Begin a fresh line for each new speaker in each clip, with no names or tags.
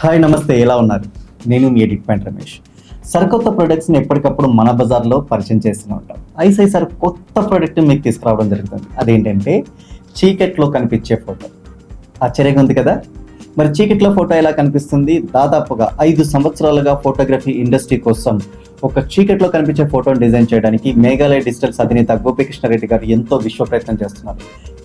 Hi నమస్తే ఎలా ఉన్నారు? నేను మీ ఎడిట్ పాయింట్ రమేష్. సరికొత్త ప్రొడక్ట్స్ని ఎప్పటికప్పుడు మన బజార్లో పరిచయం చేస్తూనే ఉంటాం. ఐసై సార్ కొత్త ప్రోడక్ట్ని మీకు తీసుకురావడం జరుగుతుంది. అదేంటంటే చీకట్లో కనిపించే ఫోటో ఆశ్చర్యంగా ఉంది కదా? మరి చీకట్లో ఫోటో ఎలా కనిపిస్తుంది? దాదాపుగా ఐదు సంవత్సరాలుగా ఫోటోగ్రఫీ ఇండస్ట్రీ కోసం ఒక చీకట్లో కనిపించే ఫోటోని డిజైన్ చేయడానికి మేఘాలయ డిజిటల్స్ అధినేత గోపికృష్ణారెడ్డి గారు ఎంతో విశ్వ ప్రయత్నం చేస్తున్నారు.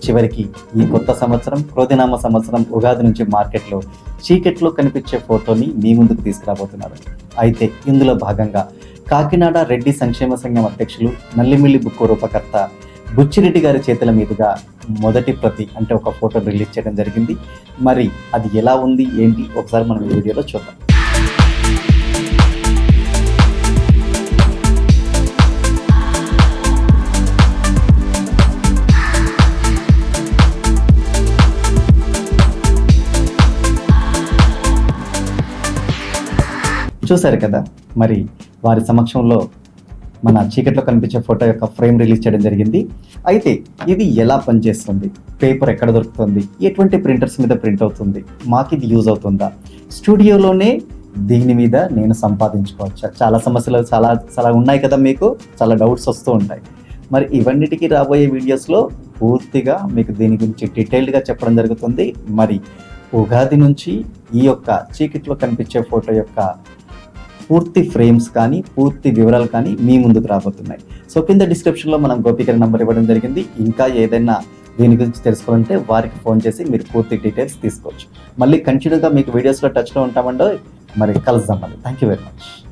చివరికి ఈ కొత్త సంవత్సరం క్రోధినామ సంవత్సరం ఉగాది నుంచి మార్కెట్లో చీకట్లో కనిపించే ఫోటోని మీ ముందుకు తీసుకురాబోతున్నారు. అయితే ఇందులో భాగంగా కాకినాడ రెడ్డి సంక్షేమ సంఘం అధ్యక్షులు నల్లిమిల్లి బుక్కు రూపకర్త బుచ్చిరెడ్డి గారి చేతుల మీదుగా మొదటి ప్రతి అంటే ఒక ఫోటో రిలీజ్ చేయడం జరిగింది. మరి అది ఎలా ఉంది? ఏంటి? ఒకసారి మనం ఈ వీడియోలో చూద్దాం. చూశారు కదా? మరి వారి సమక్షంలో మన చీకట్లో కనిపించే ఫోటో యొక్క ఫ్రేమ్ రిలీజ్ చేయడం జరిగింది. అయితే ఇది ఎలా పనిచేస్తుంది? పేపర్ ఎక్కడ దొరుకుతుంది? ఎటువంటి ప్రింటర్స్ మీద ప్రింట్ అవుతుంది? మాకు ఇది యూజ్ అవుతుందా? స్టూడియోలోనే దీని మీద నేను సంపాదించుకోవచ్చా? చాలా సమస్యలు చాలా చాలా ఉన్నాయి కదా మీకు? చాలా డౌట్స్ వస్తూ ఉంటాయి. మరి ఇవన్నిటికీ రాబోయే వీడియోస్లో పూర్తిగా మీకు దీని గురించి డీటెయిల్డ్గా చెప్పడం జరుగుతుంది. మరి ఉగాది నుంచి ఈ యొక్క చీకట్లో కనిపించే ఫోటో యొక్క పూర్తి ఫ్రేమ్స్ కానీ పూర్తి వివరాలు కానీ మీ ముందుకు రాబోతున్నాయి. సో కింద డిస్క్రిప్షన్లో మనం గోపికర్ నెంబర్ ఇవ్వడం జరిగింది. ఇంకా ఏదైనా దీని గురించి తెలుసుకోవాలంటే వారికి ఫోన్ చేసి మీరు పూర్తి డీటెయిల్స్ తీసుకోవచ్చు. మళ్ళీ కంటిన్యూగా మీకు వీడియోస్లో టచ్లో ఉంటామండో మరి కలుద్దాం మళ్ళీ. Thank you very much